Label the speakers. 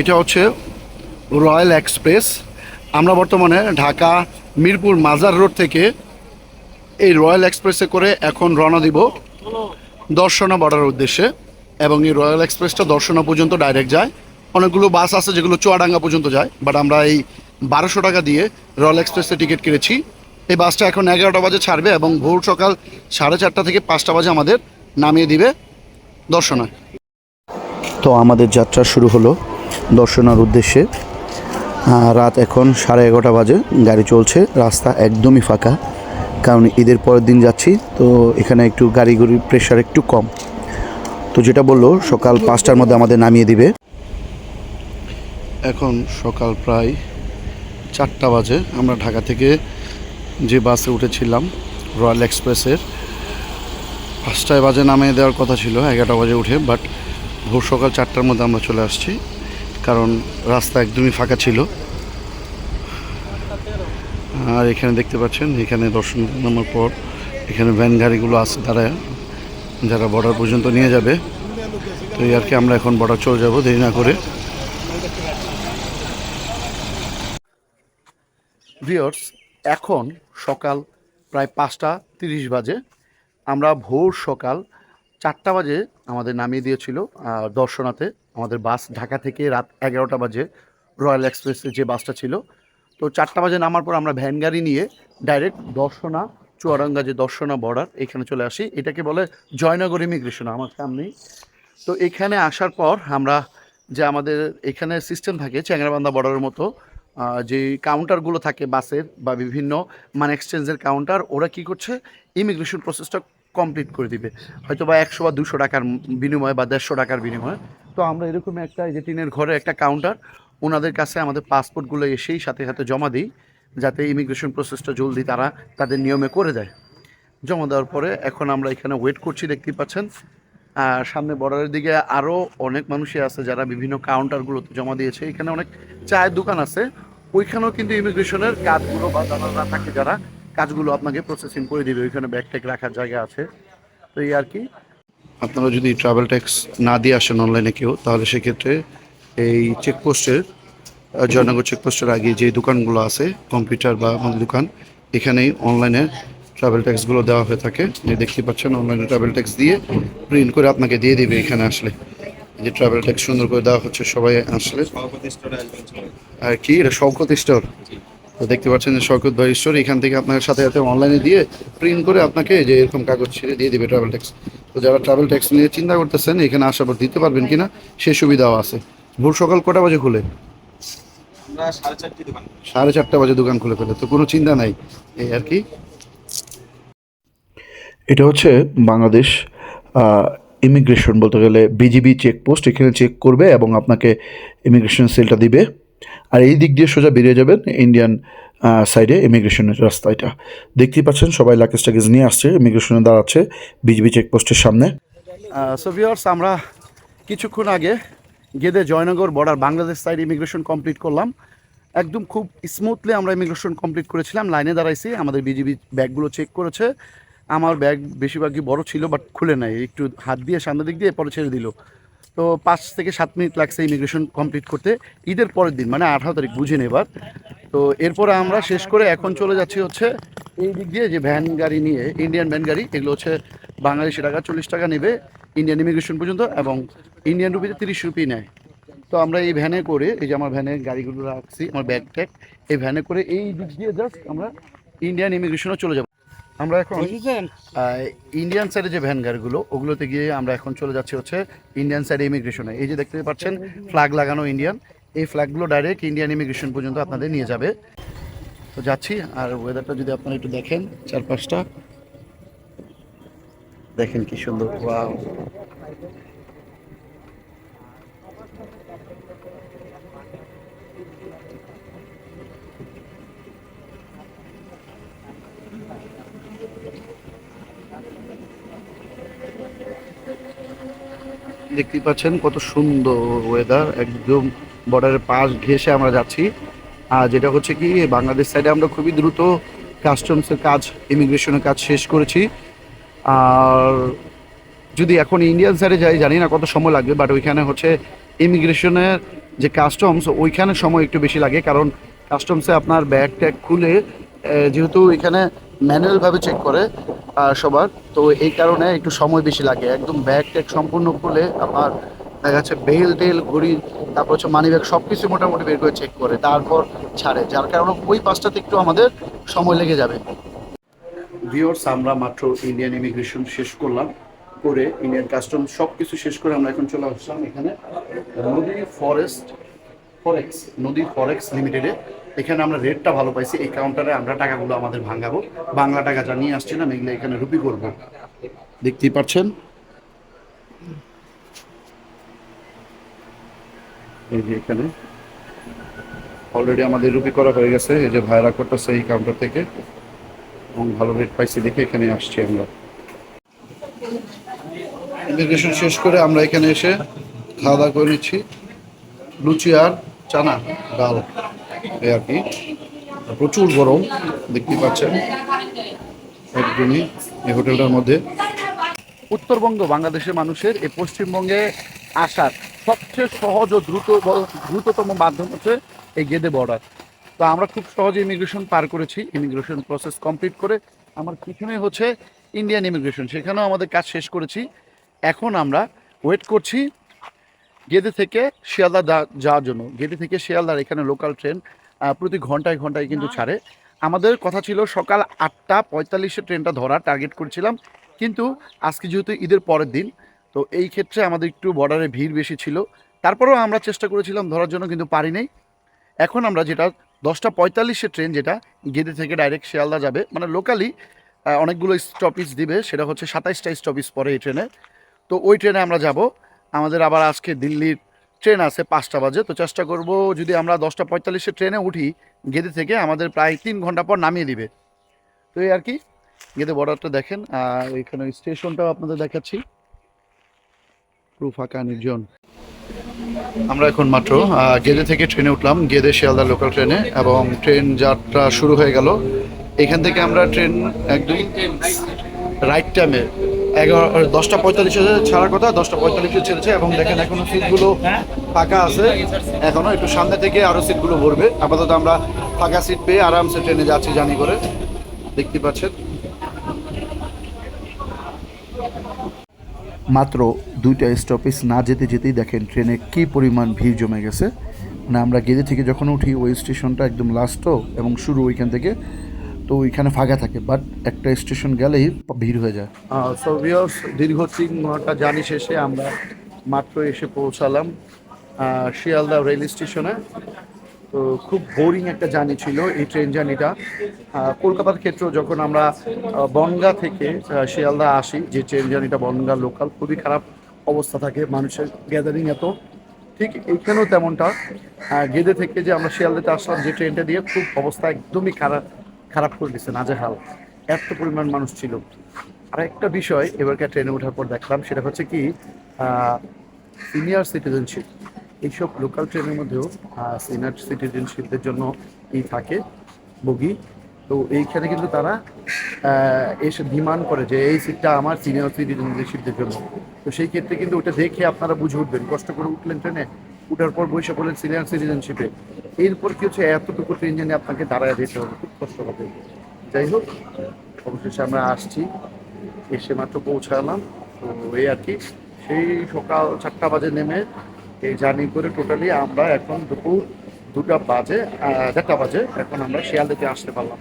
Speaker 1: এটা হচ্ছে royal express. আমরা বর্তমানে ঢাকা মিরপুর মাজার রোড থেকে এই রয়্যাল এক্সপ্রেসে করে এখন রওনা দিব দর্শনা বর্ডার উদ্দেশ্যে এবং এই রয়্যাল এক্সপ্রেসটা দর্শনা পর্যন্ত ডাইরেক্ট যায়। অনেকগুলো বাস আছে যেগুলো চুয়াডাঙ্গা পর্যন্ত যায় বাট আমরা এই বারোশো টাকা দিয়ে রয়্যাল এক্সপ্রেসে টিকিট কিনেছি এই বাসটা এখন এগারোটা বাজে ছাড়বে এবং ভোর সকাল সাড়ে চারটা থেকে পাঁচটা বাজে আমাদের নামিয়ে দিবে দর্শনা তো আমাদের যাত্রা শুরু হলো। দর্শনার উদ্দেশ্যে রাত এখন সাড়ে এগারোটা বাজে, গাড়ি চলছে, রাস্তা একদমই ফাঁকা, কারণ ঈদের পরের দিন যাচ্ছি, তো এখানে একটু গাড়ি গুড়ির প্রেশার একটু কম। তো যেটা বলল, সকাল পাঁচটার মধ্যে আমাদের নামিয়ে দিবে। এখন সকাল প্রায় চারটা বাজে, আমরা ঢাকা থেকে যে বাসে উঠেছিলাম, রয়্যাল এক্সপ্রেসের, পাঁচটায় বাজে নামিয়ে দেওয়ার কথা ছিল, এগারোটা বাজে উঠে, বাট ভোর সকাল চারটার মধ্যে আমরা চলে আসছি। কারণ রাস্তা একদমই ফাঁকা ছিল। আর এখানে দেখতে পাচ্ছেন, এখানে দর্শন নামার পর এখানে ভ্যান গাড়িগুলো আছে তারা যারা বর্ডার পর্যন্ত নিয়ে যাবে। তো এই আর কি আমরা এখন বর্ডার চলে যাব, দেরি না করে। ভিওর্স এখন সকাল প্রায় পাঁচটা তিরিশ বাজে। আমরা ভোর সকাল চারটা বাজে আমাদের নামিয়ে দিয়েছিল দর্শনাতে আমাদের বাস ঢাকা থেকে রাত এগারোটা বাজে রয়্যাল এক্সপ্রেসের যে বাসটা ছিল। তো চারটা বাজে নামার পর আমরা ভ্যান গাড়ি নিয়ে ডাইরেক্ট দর্শনা, চুয়াডাঙ্গা যে দর্শনা বর্ডার এখানে চলে আসি। এটাকে বলে জয়নগর ইমিগ্রেশন আমার সামনেই তো এখানে আসার পর আমরা যে আমাদের এখানে সিস্টেম থাকে চ্যাংরাবান্ধা বর্ডারের মতো যে কাউন্টারগুলো থাকে বাসের বা বিভিন্ন মানে এক্সচেঞ্জের কাউন্টার ওরা কি করছে? ইমিগ্রেশন প্রসেসটা কমপ্লিট করে দিবে। হয়তো বা একশো বা দুশো টাকার বিনিময়ে বা দেড়শো টাকার বিনিময়ে। তো আমরা এরকম একটা যে টিনের ঘরে একটা কাউন্টার ওনাদের কাছে আমাদের পাসপোর্টগুলো এসেই সাথে সাথে জমা দিই, যাতে ইমিগ্রেশন প্রসেসটা জলদি তারা তাদের নিয়মে করে দেয়। জমা দেওয়ার পরে এখন আমরা এখানে ওয়েট করছি দেখতেই পাচ্ছেন। আর সামনে বর্ডারের দিকে আরও অনেক মানুষই আছে যারা বিভিন্ন কাউন্টারগুলোতে জমা দিয়েছে। এখানে অনেক চায়ের দোকান আছে। ওইখানেও কিন্তু ইমিগ্রেশনের কাজগুলো বা দাদারা থাকে যারা, কাজগুলো আপনাকে প্রসেসিং করে দিবে। ওইখানে ব্যাগ ট্যাগ রাখার জায়গা আছে। তো এই আর কি। আপনারা যদি ট্রাভেল ট্যাক্স না দিয়ে আসেন অনলাইনে কেউ, তাহলে সেক্ষেত্রে এই চেকপোস্টের জয়নগর চেকপোস্টের আগে যে দোকানগুলো আছে কম্পিউটার বা দোকান, এখানেই অনলাইনে ট্রাভেল ট্যাক্সগুলো দেওয়া হয়ে থাকে। যে দেখতে পাচ্ছেন অনলাইনে ট্রাভেল ট্যাক্স দিয়ে প্রিন্ট করে আপনাকে দিয়ে দেবে এখানে আসলে। যে ট্রাভেল ট্যাক্স সুন্দর করে দেওয়া হচ্ছে, সবাই আসলে। আর কি, এটা শওকত স্টোর তো দেখতে পাচ্ছেন যে শওকত ভাই স্টোর এখান থেকে আপনার সাথে সাথে অনলাইনে দিয়ে প্রিন্ট করে আপনাকে যে এরকম কাগজ ছেড়ে দিয়ে দেবে ট্রাভেল ট্যাক্স তো যারা ট্রাভেল ট্যাক্স নিয়ে চিন্তা করতেছেন এখানে আসার পর দিতে পারবেন কিনা সে সুবিধাও আছে। ভোর সকাল কটা বাজে খুলে?
Speaker 2: সাড়ে চারটি দোকান
Speaker 1: সাড়ে চারটা বাজে দোকান খুলে ফেলে তো কোনো চিন্তা নাই। এই আর কি। এটা হচ্ছে বাংলাদেশ ইমিগ্রেশন বলতে গেলে বিজিবি চেকপোস্ট এখানে চেক করবে এবং আপনাকে ইমিগ্রেশন সেলটা দিবে। আর এই দিক দিয়ে সোজা বেরিয়ে যাবেন ইন্ডিয়ান সাইডে ইমিগ্রেশনের রাস্তা এটা। দেখতেই পাচ্ছেন, সবাই লাকেজ টাকেজ নিয়ে আসছে ইমিগ্রেশনে দাঁড়াচ্ছে বিজিবি চেকপোস্টের সামনে। সো আমরা কিছুক্ষণ আগে Gede Jaynagar border Bangladesh side immigration complete করলাম। একদম খুব স্মুথলি আমরা ইমিগ্রেশন কমপ্লিট করেছিলাম। লাইনে দাঁড়াইছি, আমাদের বিজিবি ব্যাগগুলো চেক করেছে। আমার ব্যাগ বেশিরভাগই বড় ছিল বাট খুলে নাই, একটু হাত দিয়ে সামনের দিক দিয়ে, পরে ছেড়ে দিল। তো পাঁচ থেকে সাত মিনিট লাগছে ইমিগ্রেশন কমপ্লিট করতে। ঈদের পরের দিন মানে আঠারো তারিখ বুঝেন এবার। তো এরপরে আমরা শেষ করে এখন চলে যাচ্ছি হচ্ছে এই দিক দিয়ে যে ভ্যান গাড়ি নিয়ে ইন্ডিয়ান ভ্যান গাড়ি, এগুলো হচ্ছে বাংলাদেশি টাকা চল্লিশ টাকা নেবে ইন্ডিয়ান ইমিগ্রেশন পর্যন্ত এবং ইন্ডিয়ান রুপিতে তিরিশ রুপি নেয়। তো আমরা এই ভ্যানে করে, এই যে আমার ভ্যানে গাড়িগুলো রাখছি, আমার ব্যাগ ট্যাগ এই ভ্যানে করে এই দিক দিয়ে জাস্ট আমরা ইন্ডিয়ান ইমিগ্রেশনও চলে যাব। আমরা এখন ইন্ডিয়ান সাইডে যে ভ্যান গাড়িগুলো ওগুলোতে গিয়ে আমরা এখন চলে যাচ্ছি হচ্ছে ইন্ডিয়ান সাইডে ইমিগ্রেশনে এই যে দেখতে পাচ্ছেন ফ্ল্যাগ লাগানো ইন্ডিয়ান এই ফ্ল্যাগগুলো ডাইরেক্ট ইন্ডিয়ান ইমিগ্রেশন পর্যন্ত আপনাদের নিয়ে যাবে। তো যাচ্ছি আর ওয়েদারটা যদি আপনারা একটু দেখেন চারপাশটা। দেখেন কি সুন্দর ওয়াও দেখতেই পাচ্ছেন কত সুন্দর ওয়েদার একদম বর্ডারের পাশ ঘেসে আমরা যাচ্ছি। আর যেটা হচ্ছে কি, বাংলাদেশ সাইডে আমরা খুবই দ্রুত কাস্টমসের কাজ ইমিগ্রেশনের কাজ শেষ করেছি। আর যদি এখন ইন্ডিয়ান সাইডে যাই, জানি না কত সময় লাগবে বাট ওইখানে হচ্ছে ইমিগ্রেশনের যে কাস্টমস ওইখানে সময় একটু বেশি লাগে। কারণ কাস্টমসে আপনার ব্যাগ ট্যাগ খুলে যেহেতু এখানে ম্যানুয়ালভাবে চেক করে সবার। তো এই কারণে একটু সময় বেশি লাগে। একদম ব্যাগ ট্যাগ সম্পূর্ণ খুলে আপনার দেখা যাচ্ছে বেল টেল, ঘড়ি, তারপর হচ্ছে মানি ব্যাগ সব কিছু মোটামুটি বের করে চেক করে, তারপর ছাড়ে। যার কারণে ওই পাঁচটাতে একটু আমাদের সময় লেগে যাবে। ভিওর্স আমরা মাত্র ইন্ডিয়ান ইমিগ্রেশন শেষ করলাম। করে ইন্ডিয়ান কাস্টম সব কিছু শেষ করে আমরা এখন চলে আসলাম এখানে। নদী ফরেস্ট ফরেক্স নদী ফরেক্স লিমিটেডে এখানে আমরা রেটটা ভালো পাইছি, এই কাউন্টারে আমরা টাকাগুলো আমাদের ভাঙাবো। বাংলা টাকা যা নিয়ে আসছিলাম এগুলো এখানে রুপি করব। দেখতেই পাচ্ছেন? এই যে এখানে। অলরেডি আমাদের রুপি করা হয়ে গেছে, এই যে ভাইরা করতেছে এই কাউন্টার থেকে। এবং ভালো রেট পাইছি দেখে এখানে আসছি আমরা। ইমিগ্রেশন শেষ করে আমরা এখানে এসে খাওয়া দাওয়া করে নিচ্ছি। লুচি আর চানা, ডাল। এই আর কি। প্রচুর গরম দেখতে পাচ্ছেন। একদমই এই হোটেলটার মধ্যে। উত্তরবঙ্গ বাংলাদেশের মানুষের এই পশ্চিমবঙ্গে আসার সবচেয়ে সহজ ও দ্রুত দ্রুততম মাধ্যম হচ্ছে এই গেদে বর্ডার তো আমরা খুব সহজে ইমিগ্রেশন পার করেছি ইমিগ্রেশন প্রসেস কমপ্লিট করে। আমার পিছনে হচ্ছে ইন্ডিয়ান ইমিগ্রেশন সেখানেও আমাদের কাজ শেষ করেছি। এখন আমরা ওয়েট করছি গেদে থেকে শিয়ালদা যাওয়ার জন্য। গেদে থেকে শিয়ালদার এখানে লোকাল ট্রেন প্রতি ঘন্টায় ঘন্টায় কিন্তু ছাড়ে। আমাদের কথা ছিল সকাল আটটা পঁয়তাল্লিশে ট্রেনটা ধরার টার্গেট করছিলাম। কিন্তু আজকে যেহেতু ঈদের পরের দিন তো এই ক্ষেত্রে আমাদের একটু বর্ডারে ভিড় বেশি ছিল। তারপরেও আমরা চেষ্টা করেছিলাম ধরার জন্য কিন্তু পারি নাই। এখন আমরা যেটা দশটা পঁয়তাল্লিশে ট্রেন যেটা গেদে থেকে ডাইরেক্ট শিয়ালদা যাবে। মানে লোকালি অনেকগুলো স্টপিস দিবে। সেটা হচ্ছে সাতাইশটা স্টপিস পরে এই ট্রেনে তো ওই ট্রেনে আমরা যাব। আমাদের আবার আজকে দিল্লির ট্রেন আছে পাঁচটা বাজে, তো চেষ্টা করব যদি আমরা দশটা পঁয়তাল্লিশে ট্রেনে উঠি গেদে থেকে, আমাদের প্রায় তিন ঘণ্টা পর নামিয়ে দিবে। তো এই আর কি, গেদে বর্ডারটা দেখেন, আর এখানে স্টেশনটাও আপনাদের দেখাচ্ছি। পুরো ফাঁকা নির্জন। আমরা এখন মাত্র গেদে থেকে ট্রেনে উঠলাম, গেদে শিয়ালদা লোকাল ট্রেনে, এবং ট্রেন যাত্রা শুরু হয়ে গেল। এখান থেকে আমরা ট্রেন একদম রাইট টাইমে এগারো দশটা পঁয়তাল্লিশে ছাড়ার কথা, দশটা পঁয়তাল্লিশে ছেড়েছে এবং দেখেন এখনও সিটগুলো ফাঁকা আছে। এখনও একটু সামনে থেকে আরও সিটগুলো ভরবে। আপাতত আমরা ফাঁকা সিট পেয়ে আরামসে ট্রেনে যাচ্ছি জানি করে। দেখতে পাচ্ছেন। মাত্র দুইটা স্টপেজ না যেতে যেতেই দেখেন ট্রেনে কি পরিমাণ ভিড় জমে গেছে। মানে আমরা গেদে থেকে যখন উঠি, ওই স্টেশনটা একদম লাস্টও এবং শুরু ওইখান থেকে। তো ওইখানে ফাঁকা থাকে বাট একটা স্টেশন গেলেই ভিড় হয়ে যায়। সো দীর্ঘ তিন ঘণ্টা জার্নি শেষে আমরা মাত্র এসে পৌঁছালাম শিয়ালদা রেল স্টেশনে তো খুব বোরিং একটা জার্নি ছিল এই ট্রেন জার্নিটা কলকাতার ক্ষেত্রেও যখন আমরা বনগা থেকে শিয়ালদা আসি, যে ট্রেন জার্নিটা বনগা লোকাল খুবই খারাপ অবস্থা থাকে মানুষের গ্যাদারিং এত। ঠিক এইখানেও তেমনটা। গেদে থেকে যে আমরা শিয়ালদাতে আসলাম, যে ট্রেনটা দিয়ে খুব অবস্থা একদমই খারাপ। খারাপ করে দিচ্ছে নাজেহাল। এত পরিমাণ মানুষ ছিল। আর একটা বিষয় এবারকার ট্রেনে ওঠার পর দেখলাম, সেটা হচ্ছে কি সিনিয়র সিটিজেনশিপ এইসব লোকাল ট্রেনের মধ্যেও সিনিয়র সিটিজেনশিপদের জন্য এই থাকে, বগি। তো এইখানে কিন্তু তারা এসে ডিমান্ড করে যে এই সিটটা আমার সিনিয়র সিটিজেনশিপদের জন্য। তো সেই ক্ষেত্রে কিন্তু ওটা দেখে আপনারা বুঝে উঠবেন। কষ্ট করে উঠলেন ট্রেনে উঠার পর বসে পড়লেন সিনিয়র সিটিজেনশিপে এরপর কি হচ্ছে? এতটুকু ট্রেন আপনাকে দাঁড়ায় দিতে হবে। খুব কষ্ট হবে। যাই হোক, অবশেষে আমরা আসছি। এসে মাত্র পৌঁছালাম। তো এই আর কি, সেই সকাল চারটা বাজে নেমে এই জার্নি করে টোটালি আমরা এখন দুপুর দুটা বাজে দেড়টা বাজে, এখন আমরা শিয়ালদাতে আসতে পারলাম।